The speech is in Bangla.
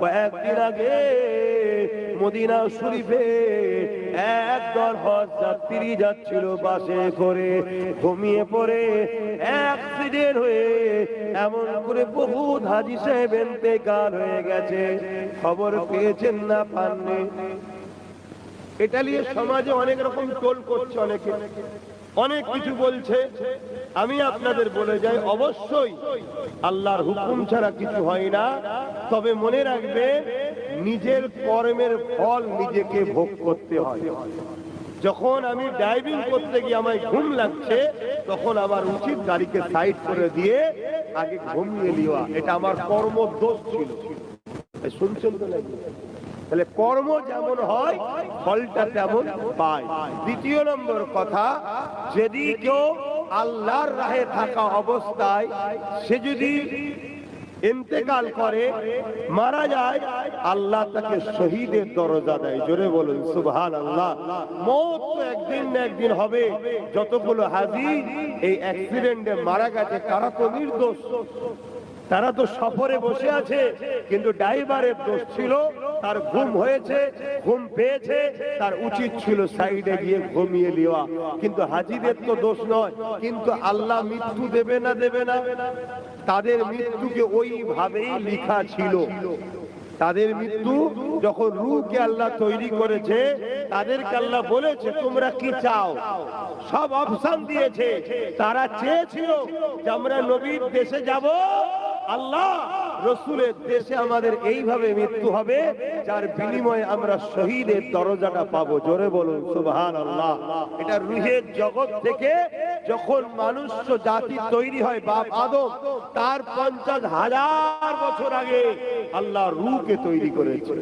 কয়েকদিন আগে মদিনা শরীফে এক দল হজ যাত্রী যাচ্ছিল বাসে করে, ঘুমিয়ে পড়ে অ্যাক্সিডেন্ট হয়ে এমন করে বহু হাজি সাহেব হয়ে গেছে। খবর পেয়েছেন না পাননি। এটা নিয়ে সমাজে অনেক রকম টোল করছে অনেকে। অনেক কিছু বলছে। আমি আপনাদের বলে যাই, অবশ্যই আল্লাহর হুকুম ছাড়া কিছু হয় না। তবে মনে রাখবে, নিজের কর্মের ফল নিজেকে ভোগ করতে হয়। যখন আমি ড্রাইভিং করতে গিয়ে আমায় ঘুম লাগছে, তখন আমার উচিত গাড়িকে সাইড করে দিয়ে আগে ঘুমিয়ে নেওয়া। এটা আমার কর্ম দোষ ছিল। শুনছেন তো তাহলে কর্ম যেমন হয়, ফলটা তেমন পায়। দ্বিতীয় নম্বর কথা, যদি কেউ আল্লাহর রাহে থাকা অবস্থায় সে যদি ইন্তেকাল করে, মারা যায়, আল্লাহ তাকে শহীদের দরজা দেয়। জোরে বলুন সুবহান আল্লাহ মৌত একদিন না একদিন হবে। যতগুলো হাজি এই অ্যাক্সিডেন্টে মারা গেছে, তারা তো নির্দোষ। তারা তো সফরে বসে আছে, কিন্তু ড্রাইভারের দোষ ছিল তার ঘুম হয়েছে, ঘুম পেয়েছে, তার উচিত ছিল সাইডে গিয়ে ঘুমিয়ে নেওয়া। কিন্তু হাজিদের তো দোষ নয়, কিন্তু আল্লাহ মৃত্যু দেবে না দেবে না। তাদের মৃত্যুকে ওইভাবেই লিখা ছিল। তাদের মৃত্যু যখন রূহকে আল্লাহ তৈরি করেছে, তাদেরকে আল্লাহ বলেছে, তোমরা কি চাও? সব অপশন দিয়েছে। তারা চেয়েছিল যে আমরা নবীর দেশে যাব, আল্লাহ রসুলের দেশে আমাদের এইভাবে মৃত্যু হবে, যার বিনিময়ে আমরা শহীদের দরজাটা পাবো। জোরে বলুন সুবহান আল্লাহ এটা রুহের জগৎ থেকে যখন মানুষ জাতি তৈরি হয় বাপ আদম, তার পঞ্চাশ হাজার বছর আগে আল্লাহ রুকে তৈরি করেছে।